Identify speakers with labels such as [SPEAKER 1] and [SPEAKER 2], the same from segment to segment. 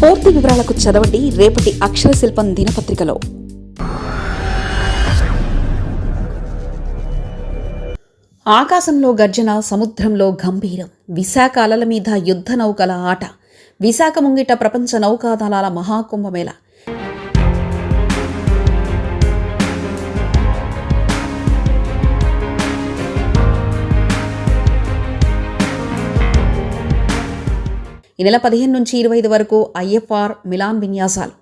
[SPEAKER 1] పూర్తి వివరాలకు చదవండి రేపటి అక్షర శిల్పం దినపత్రికలో. ఆకాశంలో గర్జన సముద్రంలో గంభీరం విశాఖ అలల మీద యుద్ధ నౌకల ఆట విశాఖ ముంగిట ప్రపంచ నౌకాదళాల మహాకుంభమేళ ఈ నెల పదిహేను నుంచి ఇరవై ఐదు వరకు ఐఎఫ్ఆర్ మిలాన్ విన్యాసాలు.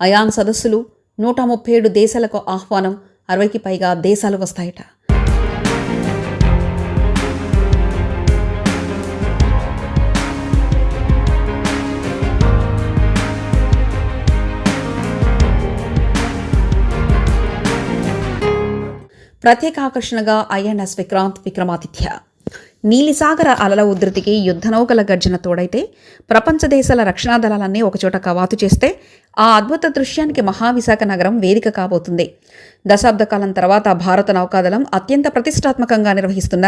[SPEAKER 1] అయాన్ సదస్సులు నూట ముప్పై ఏడు దేశాలకు ఆహ్వానం అరవైకి పైగా దేశాలు వస్తాయట. ప్రత్యేక ఆకర్షణగా ఐఎన్ఎస్ విక్రాంత్ విక్రమాదిత్య. నీలిసాగర అలల ఉధృతికి యుద్ధ నౌకల గర్జన తోడైతే ప్రపంచ దేశాల రక్షణా దళాలన్నీ ఒకచోట కవాతు చేస్తే ఆ అద్భుత దృశ్యానికి మహావిశాఖ నగరం వేదిక కాబోతుంది. దశాబ్ద కాలం తర్వాత భారత నౌకాదళం అత్యంత ప్రతిష్టాత్మకంగా నిర్వహిస్తున్న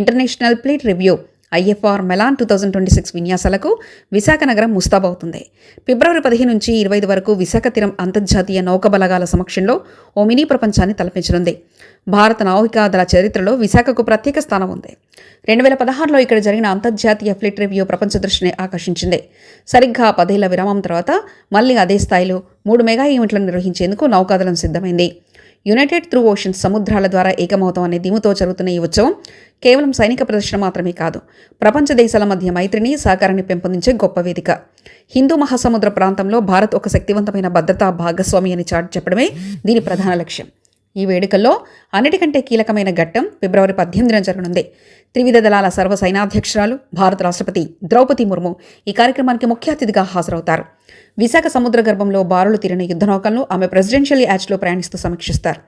[SPEAKER 1] international fleet review IFR Milan two thousand twenty six విన్యాసాలకు Visakha నగరం ముస్తాబవుతుంది. ఫిబ్రవరి పదిహేను నుంచి ఇరవై ఐదు వరకు విశాఖ తీరం అంతర్జాతీయ నౌక బలగాల సమక్షంలో ఓ మినీ ప్రపంచాన్ని తలపించనుంది. భారత నావికాదళ చరిత్రలో విశాఖకు ప్రత్యేక స్థానం ఉంది. రెండు వేల పదహారులో ఇక్కడ జరిగిన అంతర్జాతీయ ఫ్లీట్ రివ్యూ ప్రపంచ దృష్టిని ఆకర్షించింది. సరిగ్గా పదేళ్ళ విరామం తర్వాత మళ్ళీ అదే స్థాయిలో మూడు మెగా ఈవెంట్లను నిర్వహించేందుకు నౌకాదళం సిద్ధమైంది. యునైటెడ్ త్రూ ఓషన్ సముద్రాల ద్వారా ఏకమవుతాం అనే దిముతో జరుగుతున్న ఈ ఉత్సవం కేవలం సైనిక ప్రదర్శన మాత్రమే కాదు ప్రపంచ దేశాల మధ్య మైత్రిని సహకారాన్ని పెంపొందించే గొప్ప వేదిక. హిందూ మహాసముద్ర ప్రాంతంలో భారత్ ఒక శక్తివంతమైన భద్రతా భాగస్వామి అని చాటు చెప్పడమే దీని ప్రధాన లక్ష్యం. ఈ వేడుకల్లో అన్నిటికంటే కీలకమైన ఘట్టం ఫిబ్రవరి పద్దెనిమిదిన జరగనుంది. త్రివిధ దళాల సర్వ సైనాధ్యక్షురాలు భారత రాష్ట్రపతి ద్రౌపది ముర్ము ఈ కార్యక్రమానికి ముఖ్య అతిథిగా హాజరవుతారు. విశాఖ సముద్ర గర్భంలో బారులు తీరిన యుద్ధ నౌకలను ఆమె ప్రెసిడెన్షియల్ యాచ్లో ప్రయాణిస్తూ సమీక్షిస్తారు.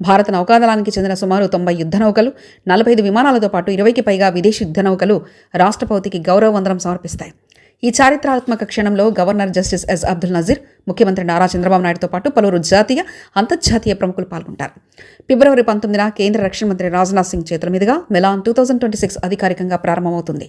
[SPEAKER 1] భారత నౌకాదళానికి చెందిన సుమారు తొంభై యుద్ధ నౌకలు నలభై ఐదు విమానాలతో పాటు ఇరవైకి పైగా విదేశీ యుద్ధ నౌకలు రాష్ట్రపతికి గౌరవ వందనం సమర్పిస్తాయి. ఈ చారిత్రాత్మక క్షణంలో governor justice S Abdul Nazeer ముఖ్యమంత్రి నారా చంద్రబాబు నాయుడుతో పాటు పలువురు జాతీయ అంతర్జాతీయ ప్రముఖులు పాల్గొంటారు. ఫిబ్రవరి పంతొమ్మిదిన కేంద్ర రక్షణ మంత్రి రాజ్నాథ్ సింగ్ చేతుల మీదుగా Milan two thousand twenty six అధికారికంగా ప్రారంభమవుతుంది.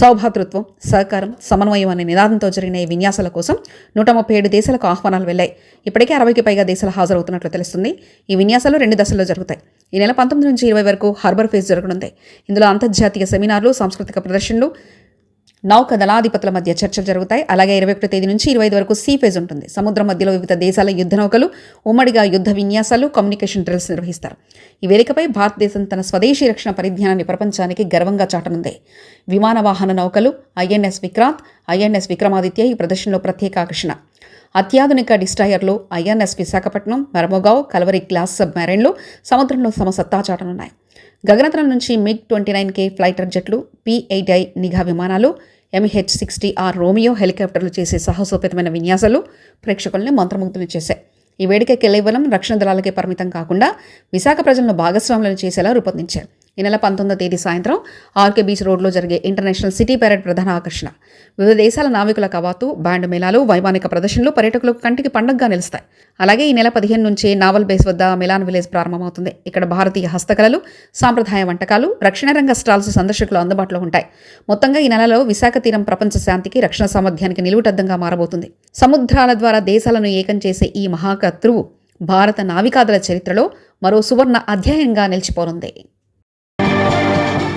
[SPEAKER 1] సౌభాతృత్వం సహకారం సమన్వయం అనే నినాదంతో జరిగిన ఈ విన్యాసాల కోసం నూట ముప్పై ఏడు దేశాలకు ఆహ్వానాలు వెళ్ళాయి ఇప్పటికే అరవైకి పైగా దేశాలు హాజరవుతున్నట్లు తెలుస్తుంది. ఈ విన్యాసాలు రెండు దశల్లో జరుగుతాయి. ఈ నెల పంతొమ్మిది నుంచి ఇరవై వరకు హార్బర్ ఫేస్ జరగనుంది. ఇందులో అంతర్జాతీయ సెమినార్లు సాంస్కృతిక ప్రదర్శనలు నౌక దళాధిపతుల మధ్య చర్చలు జరుగుతాయి. అలాగే ఇరవై ఒకటో తేదీ నుంచి ఇరవై ఐదు వరకు సీ ఫేజ్ ఉంటుంది. సముద్రం మధ్యలో వివిధ దేశాల యుద్ధ నౌకలు ఉమ్మడిగా యుద్ధ విన్యాసాలు కమ్యూనికేషన్ డ్రిల్స్ నిర్వహిస్తారు. ఈ వేదికపై భారతదేశం తన స్వదేశీ రక్షణ పరిజ్ఞానాన్ని ప్రపంచానికి గర్వంగా చాటనుంది. విమాన వాహన నౌకలు ఐఎన్ఎస్ విక్రాంత్ ఐఎన్ఎస్ విక్రమాదిత్య ఈ ప్రదర్శనలో ప్రత్యేక ఆకర్షణ. అత్యాధునిక డిస్టాయర్లు ఐఎన్ఎస్ విశాఖపట్నం మరమోగావ్ కలవరి గ్లాస్ సబ్మెరైన్లు సముద్రంలో తమ సత్తా చాటనున్నాయి. గగనతలం నుంచి MiG twenty nine K fighter జెట్లు P eight I నిఘా విమానాలు ఎంహెచ్ సిక్స్టీ ఆర్ రోమియో హెలికాప్టర్లు చేసే సాహసోపేతమైన విన్యాసాలు ప్రేక్షకుల్ని మంత్రముగ్ధులు చేశాయి. ఈ వేడుక కేవలం రక్షణ దళాలకే పరిమితం కాకుండా విశాఖ ప్రజలను భాగస్వాములను చేసేలా రూపొందించారు. ఈ నెల పంతొమ్మిదో తేదీ సాయంత్రం ఆర్కే బీచ్ రోడ్లో జరిగే ఇంటర్నేషనల్ సిటీ పెరేడ్ ప్రధాన ఆకర్షణ. వివిధ దేశాల నావికుల కవాతు బ్యాండ్ మేళాలు వైమానిక ప్రదర్శనలు పర్యటకులకు కంటికి పండగగా నిలుస్తాయి. అలాగే ఈ నెల పదిహేను నుంచే నావల్ బేస్ వద్ద మిలాన్ విలేజ్ ప్రారంభమవుతుంది. ఇక్కడ భారతీయ హస్తకళలు సాంప్రదాయ వంటకాలు రక్షణ రంగ స్టాల్స్ సందర్శకులు అందుబాటులో ఉంటాయి. మొత్తంగా ఈ నెలలో విశాఖ తీరం ప్రపంచ శాంతికి రక్షణ సామర్థ్యానికి నిలువుటద్దంగా మారబోతుంది. సముద్రాల ద్వారా దేశాలను ఏకం చేసే ఈ మహాకర్తృవు భారత నావికాదళ చరిత్రలో మరో సువర్ణ అధ్యాయంగా నిలిచిపోనుంది.